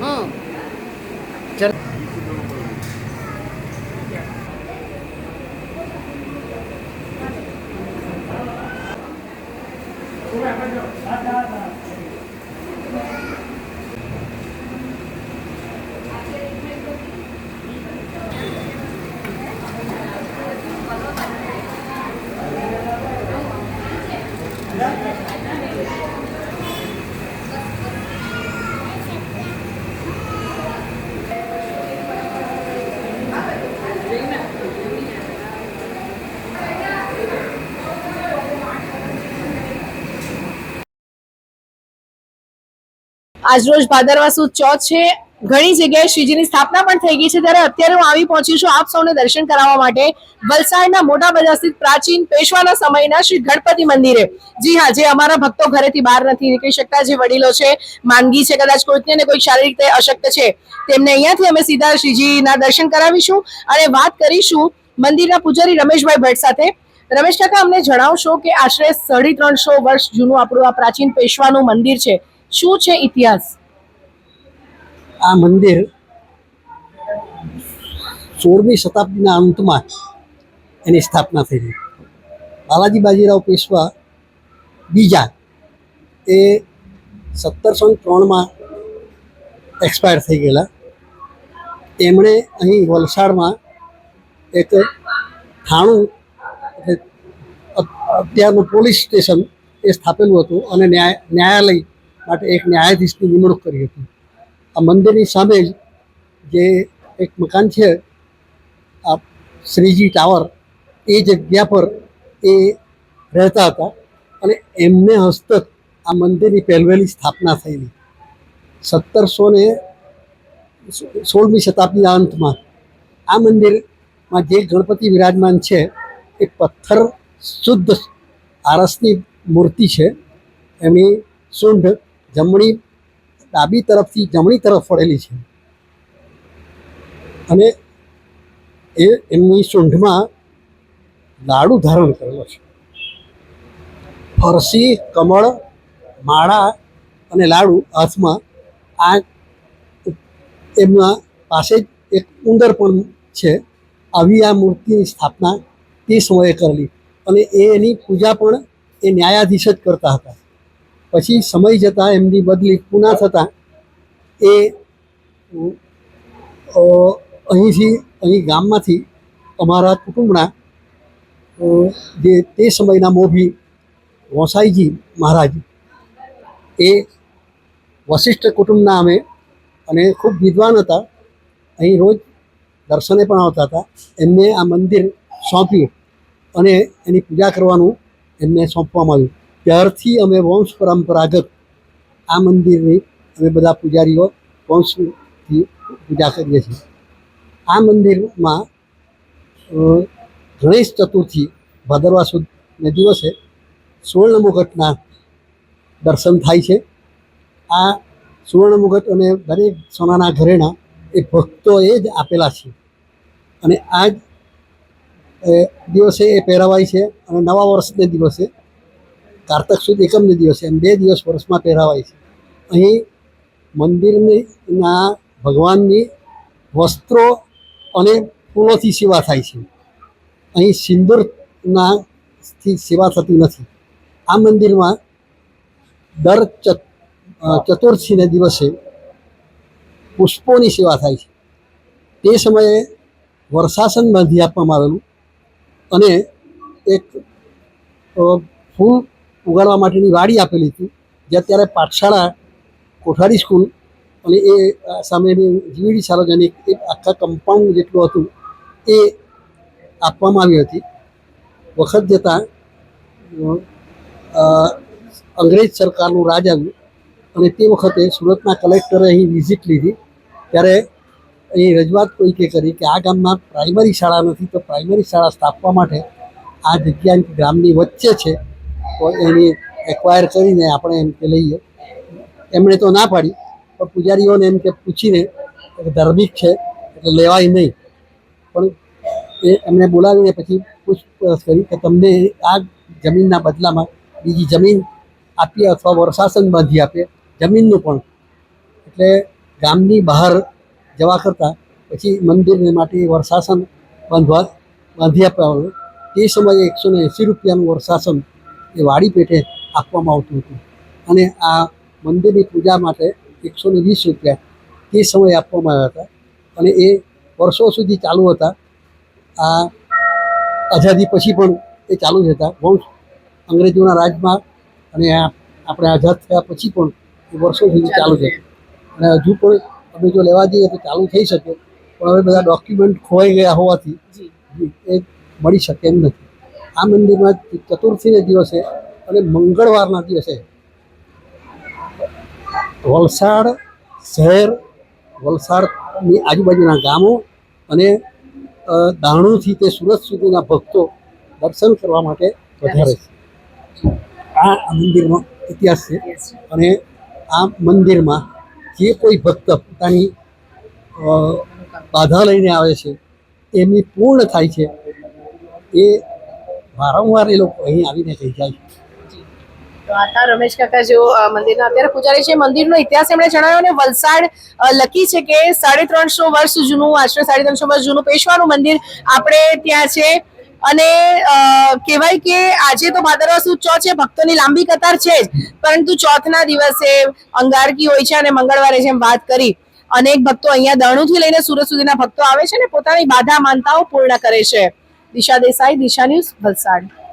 હં આજરોજ ભાદરવા સુદ ચોથ છે. ઘણી જગ્યાએ શ્રીજીની સ્થાપના પણ થઈ ગઈ છે. ત્યારે અત્યારે હું આવી પહોંચી છું આપ સૌને દર્શન કરાવવા માટે. વલસાડના મોટા બજાર સ્થિત પ્રાચીન પેશવાના સમયના શ્રી ગણપતિ મંદિરે. જી હા, જે અમારા ભક્તો ઘરેથી બહાર નથી નીકળી શકતા, જે વડીલો છે, માંદગી છે, કદાચ કોઈકને ને કોઈક શારીરિક રીતે અશક્ત છે. તેમને અહીંયાથી અમે સીધા શ્રીજીના દર્શન કરાવીશું અને વાત કરીશું મંદિરના પૂજારી રમેશભાઈ ભટ્ટ સાથે. રમેશ કાકા, અમને જણાવશો કે આશરે સાડી ત્રણસો વર્ષ જૂનું આપણું આ પ્રાચીન પેશવાનું મંદિર છે. શું છે ઇતિહાસ? આ મંદિર સોળમી શતાબ્દીના અંતમાં એની સ્થાપના થઈ હતી. બાલાજી બાજીરાવ પેશવા બીજા એ સત્તરસો ત્રણમાં એક્સપાયર થઈ ગયેલા. એમણે અહીં વલસાડમાં એક થાણું અત્યારનું પોલીસ સ્ટેશન એ સ્થાપેલું હતું અને ન્યાય, ન્યાયાલય માટે એક ન્યાયાધીશની નિમણૂક કરી હતી. આ મંદિરની સામે જ જે એક મકાન છે, આ શ્રીજી ટાવર, એ જગ્યા પર એ રહેતા હતા અને એમને હસ્તક આ મંદિરની પહેલવેલી સ્થાપના થયેલી. સત્તરસો ને સોળમી શતાબ્દીના અંતમાં આ મંદિરમાં જે ગણપતિ વિરાજમાન છે, એ પથ્થર શુદ્ધ આરસની મૂર્તિ છે. એની સૂંઢ જમણી ડાબી તરફથી જમણી તરફ વળેલી છે. અને એ એમની સૂંઢમાં લાડુ ધારણ કરેલો છે. ફરસી, કમળ, માળા અને લાડુ હાથમાં આ એમના પાસે જ એક ઉંદર પણ છે. આવી આ મૂર્તિની સ્થાપના તે સમયે કરેલી અને એ એની પૂજા પણ એ ન્યાયાધીશ જ કરતા હતા. પછી સમય જતાં એમની બદલી પૂના થતાં એ અહીંથી અહીં ગામમાંથી અમારા કુટુંબના જે તે સમયના મોભી વસાઈજી મહારાજ, એ વશિષ્ઠ કુટુંબના અમે અને ખૂબ વિદ્વાન હતા. અહીં રોજ દર્શને પણ આવતા હતા. એમને આ મંદિર સોંપ્યું અને એની પૂજા કરવાનું એમને સોંપવામાં આવ્યું. ત્યારથી અમે વંશ પરંપરાગત આ મંદિરની અમે બધા પૂજારીઓ વંશથી પૂજા કરીએ છીએ. આ મંદિરમાં ગણેશ ચતુર્થી ભાદરવા સુદને દિવસે સુવર્ણ મુગટના દર્શન થાય છે. આ સુવર્ણ મુગટ અને દરેક સોનાના ઘરેણા એ ભક્તોએ જ આપેલા છે. અને આ જ દિવસે એ પહેરાવાય છે અને નવા વર્ષને દિવસે કારતક સુદ એકમને દિવસે એમ બે દિવસ વર્ષમાં પહેરાવાય છે. અહીં મંદિરના ભગવાનની વસ્ત્રો અને ફૂલોથી સેવા થાય છે. અહીં સિંદૂરના થી સેવા થતી નથી. આ મંદિરમાં દર ચતુર્થીને દિવસે પુષ્પોની સેવા થાય છે. તે સમયે વર્ષાસન બાંધી આપવામાં આવેલું અને એક ફૂલ ઉગાડવા માટેની વાડી આપેલી હતી, જે અત્યારે પાઠશાળા, કોઠારી સ્કૂલ અને એ સામેની જીવીડી સાર્વજનિક એક આખા કમ્પાઉન્ડ જેટલું હતું, એ આપવામાં આવી હતી. વખત જતાં અંગ્રેજ સરકારનું રાજ આવ્યું અને તે વખતે સુરતના કલેક્ટરે અહીં વિઝિટ લીધી. ત્યારે અહીં રજૂઆત કોઈકે કરી કે આ ગામમાં પ્રાઇમરી શાળા નથી, તો પ્રાઇમરી શાળા સ્થાપવા માટે આ જગ્યા ગામની વચ્ચે છે. તો એની એક્વાયર કરીને આપણે એમ કે લઈએ. એમણે તો ના પાડી, પણ પૂજારીઓને એમ કે પૂછીને ધાર્મિક છે, એટલે લેવાય નહીં. પણ એ એમણે બોલાવીને પછી પૂછપરછ કરી કે તમને આ જમીનના બદલામાં બીજી જમીન આપીએ અથવા વર્ષાસન બાંધી આપે જમીનનું પણ. એટલે ગામની બહાર જવા કરતાં પછી મંદિરને માટે વર્ષાસન બાંધવા, બાંધી આપ્યા હોય તે સમયે એકસો ને એંસી રૂપિયાનું વર્ષાસન એ વાડી પેઠે આપવામાં આવતું હતું. અને આ મંદિરની પૂજા માટે એકસો ને વીસ રૂપિયા તે સમયે આપવામાં આવ્યા હતા. અને એ વર્ષો સુધી ચાલુ હતા. આ આઝાદી પછી પણ એ ચાલુ જ હતા. વંશ અંગ્રેજોના રાજમાં અને આપણે આઝાદ થયા પછી પણ એ વર્ષો સુધી ચાલુ છે અને હજુ પણ અમે જો લેવા જઈએ તો ચાલુ થઈ શકે. પણ હવે બધા ડોક્યુમેન્ટ ખોવાઈ ગયા હોવાથી એ મળી શકે એમ નથી. આ મંદિરમાં ચતુર્થીના દિવસે અને મંગળવારના દિવસે વલસાડ શહેર, વલસાડની આજુબાજુના ગામો અને દાણુથી તે સુરત સુધીના ભક્તો દર્શન કરવા માટે વધારે છે. આ મંદિરનો ઇતિહાસ છે અને આ મંદિરમાં જે કોઈ ભક્ત પોતાની બાધા લઈને આવે છે, એમની પૂર્ણ થાય છે, એ વારંવાર એ લોકો અહીં આવીને થઈ જાય રમેશ કાકા મંદિરના અત્યારે પૂજારી છે. મંદિરનો ઇતિહાસ એમણે જણાવ્યો અને વલસાડ લખી છે કે સાડી ત્રણસો વર્ષ જૂનું, આશરે સાડી ત્રણસો વર્ષ જૂનું પેશવાનું મંદિર આપણે ત્યાં છે. અને કહેવાય કે આજે તો ભાદરવા સુદ ચોથ છે, ભક્તોની લાંબી કતાર છે જ. પરંતુ ચોથના દિવસે અંગારકી હોય છે અને મંગળવારે જેમ વાત કરી, અનેક ભક્તો અહીંયા દણુથી લઈને સુરત સુધીના ભક્તો આવે છે અને પોતાની બાધા માનતાઓ પૂર્ણ કરે છે. દિશા દેસાઈ દિશા ન્યૂઝ વલસાડ